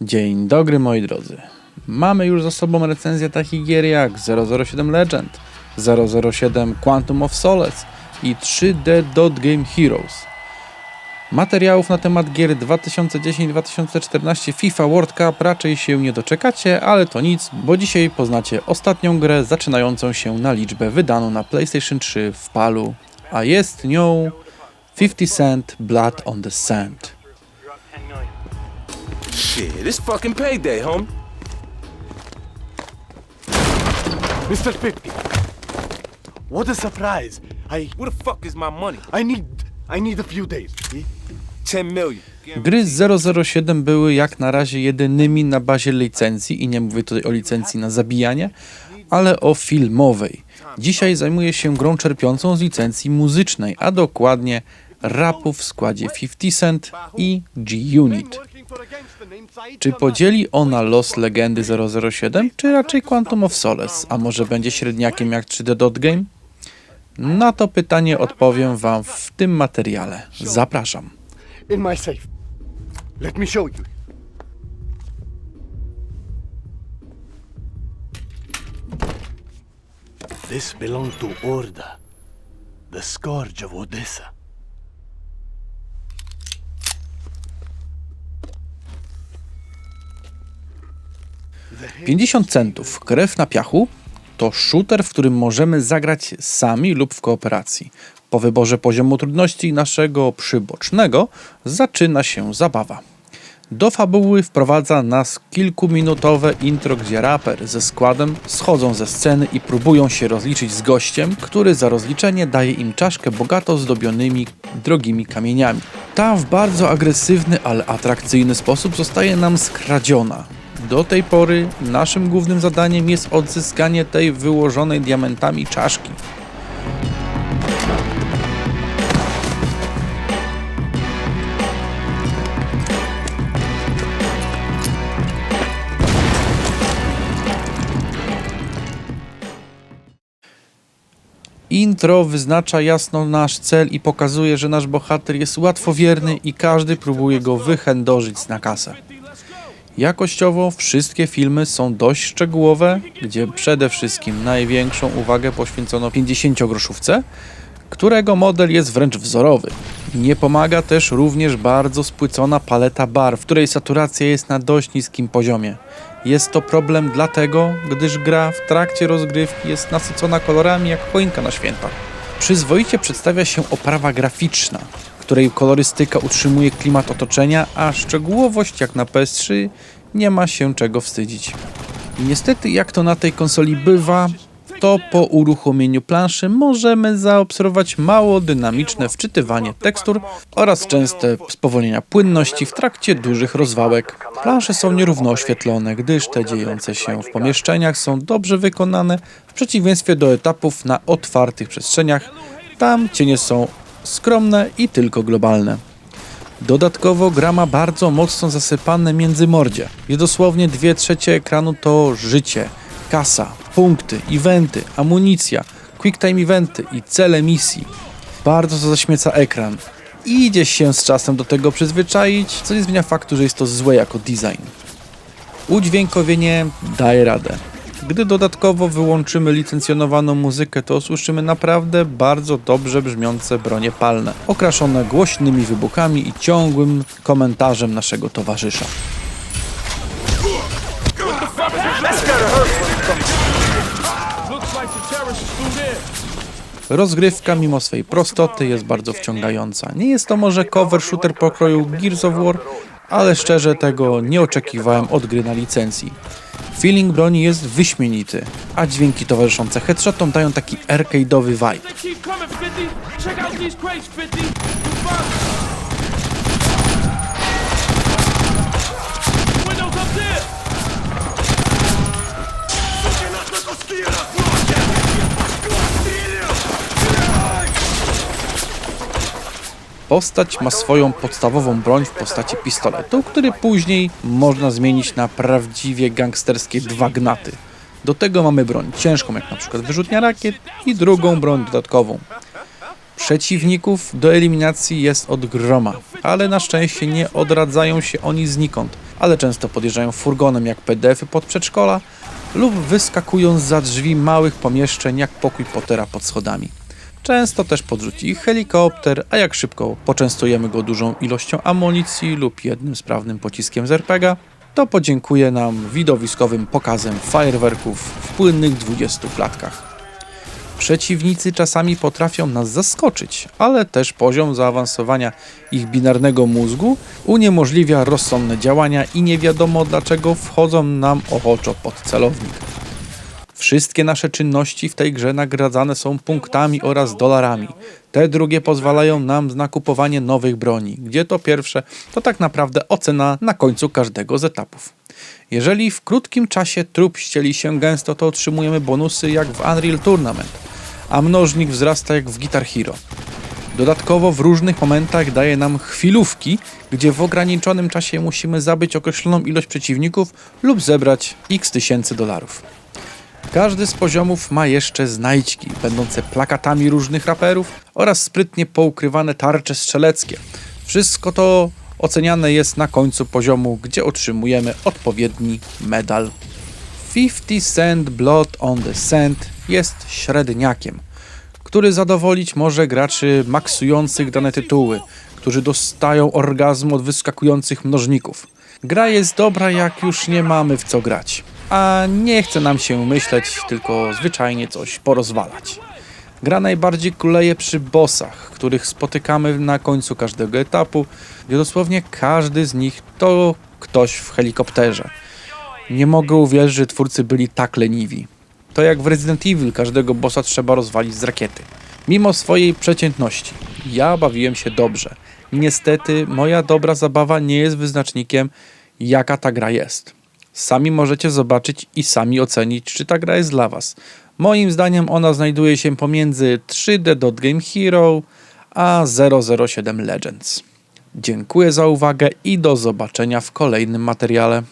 Dzień dobry moi drodzy. Mamy już za sobą recenzję takich gier jak 007 Legend, 007 Quantum of Solace i 3D Dot Game Heroes. Materiałów na temat gier 2010-2014 FIFA World Cup raczej się nie doczekacie, ale to nic, bo dzisiaj poznacie ostatnią grę zaczynającą się na liczbę wydaną na PlayStation 3 w palu, a jest nią 50 Cent Blood on the Sand. Shit, it's fucking payday, homie. Mr. 50. What a surprise. I Where the fuck is my money? I need I need a few days. see? 10 million. Gry z 007 były jak na razie jedynymi na bazie licencji i nie mówię tutaj o licencji na zabijanie, ale o filmowej. Dzisiaj zajmuję się grą czerpiącą z licencji muzycznej, a dokładnie rapu w składzie 50 Cent i G-Unit. Czy podzieli ona los legendy 007, czy raczej Quantum of Solace, a może będzie średniakiem jak 3D Dot Game? Na to pytanie odpowiem Wam w tym materiale. Zapraszam. In my safe. Let me show you. This belonged to Orda, the scourge of Odessa. 50 centów krew na piachu to shooter, w którym możemy zagrać sami lub w kooperacji. Po wyborze poziomu trudności naszego przybocznego zaczyna się zabawa. Do fabuły wprowadza nas kilkuminutowe intro, gdzie raper ze składem schodzą ze sceny i próbują się rozliczyć z gościem, który za rozliczenie daje im czaszkę bogato zdobionymi drogimi kamieniami. Ta w bardzo agresywny, ale atrakcyjny sposób zostaje nam skradziona. Do tej pory naszym głównym zadaniem jest odzyskanie tej wyłożonej diamentami czaszki. Intro wyznacza jasno nasz cel i pokazuje, że nasz bohater jest łatwowierny i każdy próbuje go wychędożyć na kasę. Jakościowo wszystkie filmy są dość szczegółowe, gdzie przede wszystkim największą uwagę poświęcono 50-groszówce, którego model jest wręcz wzorowy. Nie pomaga też również bardzo spłycona paleta barw, której saturacja jest na dość niskim poziomie. Jest to problem dlatego, gdyż gra w trakcie rozgrywki jest nasycona kolorami jak choinka na święta. Przyzwoicie przedstawia się oprawa graficzna, której kolorystyka utrzymuje klimat otoczenia, a szczegółowość jak na PS3 nie ma się czego wstydzić. Niestety, jak to na tej konsoli bywa, to po uruchomieniu planszy możemy zaobserwować mało dynamiczne wczytywanie tekstur oraz częste spowolnienia płynności w trakcie dużych rozwałek. Plansze są nierówno oświetlone, gdyż te dziejące się w pomieszczeniach są dobrze wykonane, w przeciwieństwie do etapów na otwartych przestrzeniach. Tam cienie są skromne i tylko globalne. Dodatkowo gra ma bardzo mocno zasypane międzymordzie, gdzie dosłownie 2 trzecie ekranu to życie, kasa, punkty, eventy, amunicja, quick time eventy i cele misji. Bardzo to zaśmieca ekran. I idzie się z czasem do tego przyzwyczaić, co nie zmienia faktu, że jest to złe jako design. Udźwiękowienie daje radę. Gdy dodatkowo wyłączymy licencjonowaną muzykę, to usłyszymy naprawdę bardzo dobrze brzmiące bronie palne, okraszone głośnymi wybuchami i ciągłym komentarzem naszego towarzysza. Rozgrywka mimo swej prostoty jest bardzo wciągająca. Nie jest to może cover shooter pokroju Gears of War, ale szczerze tego nie oczekiwałem od gry na licencji. Feeling broni jest wyśmienity, a dźwięki towarzyszące headshotom dają taki arcade'owy vibe. Postać ma swoją podstawową broń w postaci pistoletu, który później można zmienić na prawdziwie gangsterskie dwa gnaty. Do tego mamy broń ciężką, jak na przykład wyrzutnia rakiet i drugą broń dodatkową. Przeciwników do eliminacji jest od groma, ale na szczęście nie odradzają się oni znikąd. ale często podjeżdżają furgonem jak PDF-y pod przedszkola lub wyskakują za drzwi małych pomieszczeń jak pokój Pottera pod schodami. Często też podrzuci ich helikopter, a jak szybko poczęstujemy go dużą ilością amunicji lub jednym sprawnym pociskiem z RPGa, to podziękuje nam widowiskowym pokazem fajerwerków w płynnych 20 klatkach. Przeciwnicy czasami potrafią nas zaskoczyć, ale też poziom zaawansowania ich binarnego mózgu uniemożliwia rozsądne działania i nie wiadomo dlaczego wchodzą nam ochoczo pod celownik. Wszystkie nasze czynności w tej grze nagradzane są punktami oraz dolarami. Te drugie pozwalają nam na kupowanie nowych broni, gdzie to pierwsze to tak naprawdę ocena na końcu każdego z etapów. Jeżeli w krótkim czasie trup ścieli się gęsto, to otrzymujemy bonusy jak w Unreal Tournament, a mnożnik wzrasta jak w Guitar Hero. Dodatkowo w różnych momentach daje nam chwilówki, gdzie w ograniczonym czasie musimy zabić określoną ilość przeciwników lub zebrać x tysięcy dolarów. Każdy z poziomów ma jeszcze znajdźki, będące plakatami różnych raperów oraz sprytnie poukrywane tarcze strzeleckie. Wszystko to oceniane jest na końcu poziomu, gdzie otrzymujemy odpowiedni medal. 50 Cent Blood on the Sand jest średniakiem, który zadowolić może graczy maksujących dane tytuły, którzy dostają orgazm od wyskakujących mnożników. Gra jest dobra, jak już nie mamy w co grać, a nie chce nam się myśleć, tylko zwyczajnie coś porozwalać. Gra najbardziej kuleje przy bossach, których spotykamy na końcu każdego etapu, gdzie dosłownie każdy z nich to ktoś w helikopterze. Nie mogę uwierzyć, że twórcy byli tak leniwi. To jak w Resident Evil, każdego bossa trzeba rozwalić z rakiety. Mimo swojej przeciętności, ja bawiłem się dobrze. Niestety, moja dobra zabawa nie jest wyznacznikiem, jaka ta gra jest. Sami możecie zobaczyć i sami ocenić, czy ta gra jest dla Was. Moim zdaniem ona znajduje się pomiędzy 3D Dot Game Hero a 007 Legends. Dziękuję za uwagę i do zobaczenia w kolejnym materiale.